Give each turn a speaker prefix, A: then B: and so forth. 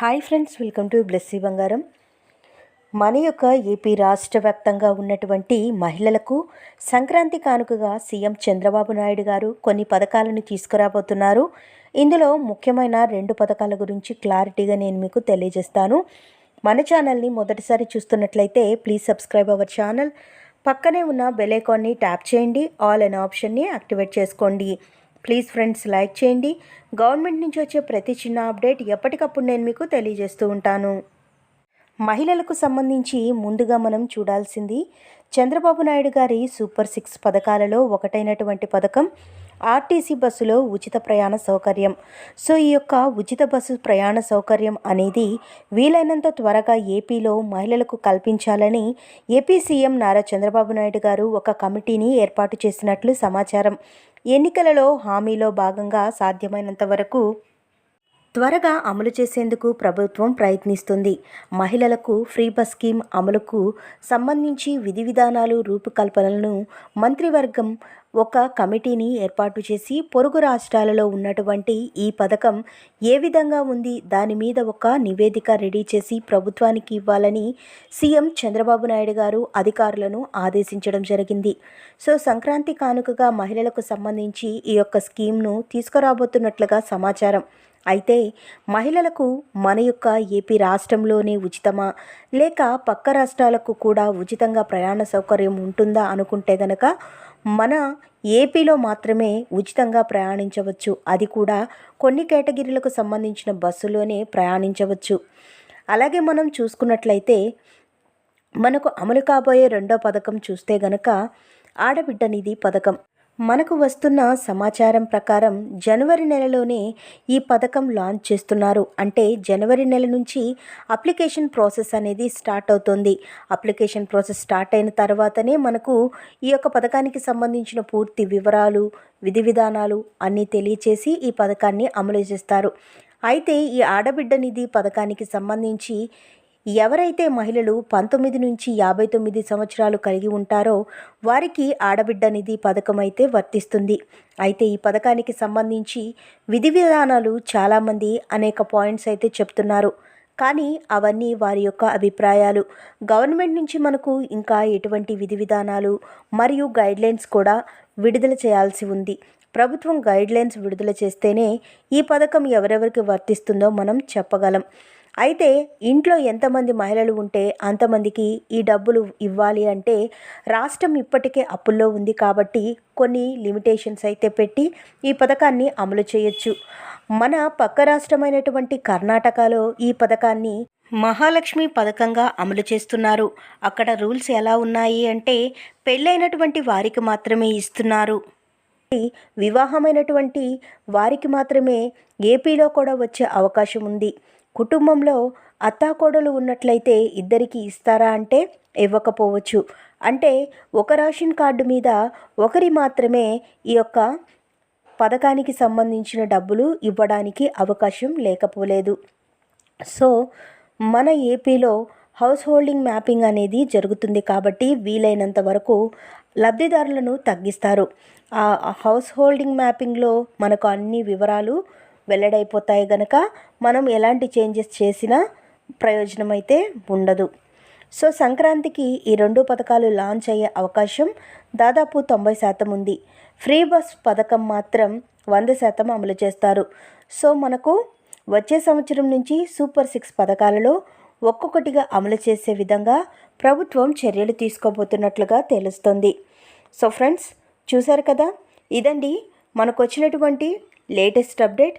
A: Hi friends welcome to Blessy Bangaram. మన యొక్క AP రాష్ట్ర వ్యాప్తంగా ఉన్నటువంటి మహిళలకు సంక్రాంతి కానుకగా సీఎం చంద్రబాబు నాయుడు గారు కొన్ని పథకాలను తీసుకురాబోతున్నారు. ఇందులో ముఖ్యమైన రెండు పథకాల గురించి క్లారిటీగా నేను మీకు తెలియజేస్తాను. మన ఛానల్ని మొదటిసారి చూస్తున్నట్లయితే ప్లీజ్ సబ్స్క్రైబ్ అవర్ ఛానల్. పక్కనే ఉన్న బెల్ ఐకాన్ని ట్యాప్ చేయండి. ఆల్ అనే ఆప్షన్ని యాక్టివేట్ చేసుకోండి. ప్లీజ్ ఫ్రెండ్స్ లైక్ చేయండి. గవర్నమెంట్ నుంచి వచ్చే ప్రతి చిన్న అప్డేట్ ఎప్పటికప్పుడు నేను మీకు తెలియజేస్తూ ఉంటాను. మహిళలకు సంబంధించి ముందుగా మనం చూడాల్సింది చంద్రబాబు నాయుడు గారి సూపర్ సిక్స్ పథకాలలో ఒకటైనటువంటి పథకం ఆర్టీసీ బస్సులో ఉచిత ప్రయాణ సౌకర్యం. సో ఈ యొక్క ఉచిత బస్సు ప్రయాణ సౌకర్యం అనేది వీలైనంత త్వరగా ఏపీలో మహిళలకు కల్పించాలని ఏపీ సీఎం నారా చంద్రబాబు నాయుడు గారు ఒక కమిటీని ఏర్పాటు చేసినట్లు సమాచారం. ఎన్నికలలో హామీలో భాగంగా సాధ్యమైనంత వరకు త్వరగా అమలు చేసేందుకు ప్రభుత్వం ప్రయత్నిస్తుంది. మహిళలకు ఫ్రీ బస్ స్కీమ్ అమలుకు సంబంధించి విధి విధానాలు రూపకల్పనలను మంత్రివర్గం ఒక కమిటీని ఏర్పాటు చేసి పొరుగు రాష్ట్రాలలో ఉన్నటువంటి ఈ పథకం ఏ విధంగా ఉంది దాని మీద ఒక నివేదిక రెడీ చేసి ప్రభుత్వానికి ఇవ్వాలని సీఎం చంద్రబాబు నాయుడు గారు అధికారులను ఆదేశించడం జరిగింది. సో సంక్రాంతి కానుకగా మహిళలకు సంబంధించి ఈ యొక్క స్కీమ్ను తీసుకురాబోతున్నట్లుగా సమాచారం. అయితే మహిళలకు మన యొక్క ఏపీ రాష్ట్రంలోనే ఉచితమా? లేక పక్క రాష్ట్రాలకు కూడా ఉచితంగా ప్రయాణ సౌకర్యం ఉంటుందా అనుకుంటే గనక మన ఏపీలో మాత్రమే ఉచితంగా ప్రయాణించవచ్చు. అది కూడా కొన్ని కేటగిరీలకు సంబంధించిన బస్సులోనే ప్రయాణించవచ్చు. అలాగే మనం చూసుకున్నట్లయితే మనకు అమలు కాబోయే రెండో పథకం చూస్తే గనక ఆడబిడ్డ నిధి పథకం. మనకు వస్తున్న సమాచారం ప్రకారం జనవరి నెలలోనే ఈ పథకం లాంచ్ చేస్తున్నారు. అంటే జనవరి నెల నుంచి అప్లికేషన్ ప్రాసెస్ అనేది స్టార్ట్ అవుతుంది. అప్లికేషన్ ప్రాసెస్ స్టార్ట్ అయిన తర్వాతనే మనకు ఈ యొక్క పథకానికి సంబంధించిన పూర్తి వివరాలు విధి విధానాలు అన్నీ తెలియచేసి ఈ పథకాన్ని అమలు చేస్తారు. అయితే ఈ ఆడబిడ్డ నిధి పథకానికి సంబంధించి ఎవరైతే మహిళలు పంతొమ్మిది నుంచి యాభై తొమ్మిది సంవత్సరాలు కలిగి ఉంటారో వారికి ఆడబిడ్డ నిధి పథకం అయితే వర్తిస్తుంది. అయితే ఈ పథకానికి సంబంధించి విధి విధానాలు చాలామంది అనేక పాయింట్స్ అయితే చెప్తున్నారు. కానీ అవన్నీ వారి యొక్క అభిప్రాయాలు. గవర్నమెంట్ నుంచి మనకు ఇంకా ఎటువంటి విధి విధానాలు మరియు గైడ్లైన్స్ కూడా విడుదల చేయాల్సి ఉంది. ప్రభుత్వం గైడ్లైన్స్ విడుదల చేస్తేనే ఈ పథకం ఎవరెవరికి వర్తిస్తుందో మనం చెప్పగలం. అయితే ఇంట్లో ఎంతమంది మహిళలు ఉంటే అంతమందికి ఈ డబ్బులు ఇవ్వాలి అంటే రాష్ట్రం ఇప్పటికే అప్పుల్లో ఉంది కాబట్టి కొన్ని లిమిటేషన్స్ అయితే పెట్టి ఈ పథకాన్ని అమలు చేయొచ్చు. మన పక్క రాష్ట్రమైనటువంటి కర్ణాటకలో ఈ పథకాన్ని మహాలక్ష్మి పథకంగా అమలు చేస్తున్నారు. అక్కడ రూల్స్ ఎలా ఉన్నాయి అంటే పెళ్ళైనటువంటి వారికి మాత్రమే ఇస్తున్నారు. వివాహమైనటువంటి వారికి మాత్రమే ఏపీలో కూడా వచ్చే అవకాశం ఉంది. కుటుంబంలో అత్తాకోడలు ఉన్నట్లయితే ఇద్దరికి ఇస్తారా అంటే ఇవ్వకపోవచ్చు. అంటే ఒక రేషన్ కార్డు మీద ఒకరి మాత్రమే ఈ యొక్క పథకానికి సంబంధించిన డబ్బులు ఇవ్వడానికి అవకాశం లేకపోలేదు. సో మన ఏపీలో హౌస్ హోల్డింగ్ మ్యాపింగ్ అనేది జరుగుతుంది కాబట్టి వీలైనంత వరకు లబ్ధిదారులను తగ్గిస్తారు. ఆ హౌస్ హోల్డింగ్ మ్యాపింగ్లో మనకు అన్ని వివరాలు వెల్లడైపోతాయి గనక మనం ఎలాంటి చేంజెస్ చేసినా ప్రయోజనం అయితే ఉండదు. సో సంక్రాంతికి ఈ రెండు పథకాలు లాంచ్ అయ్యే అవకాశం దాదాపు తొంభై శాతం ఉంది. ఫ్రీ బస్ పథకం మాత్రం వంద శాతం అమలు చేస్తారు. సో మనకు వచ్చే సంవత్సరం నుంచి సూపర్ సిక్స్ పథకాలలో ఒక్కొక్కటిగా అమలు చేసే విధంగా ప్రభుత్వం చర్యలు తీసుకోబోతున్నట్లుగా తెలుస్తుంది. సో ఫ్రెండ్స్ చూశారు కదా? ఇదండి మనకు వచ్చినటువంటి లేటెస్ట్ అప్డేట్.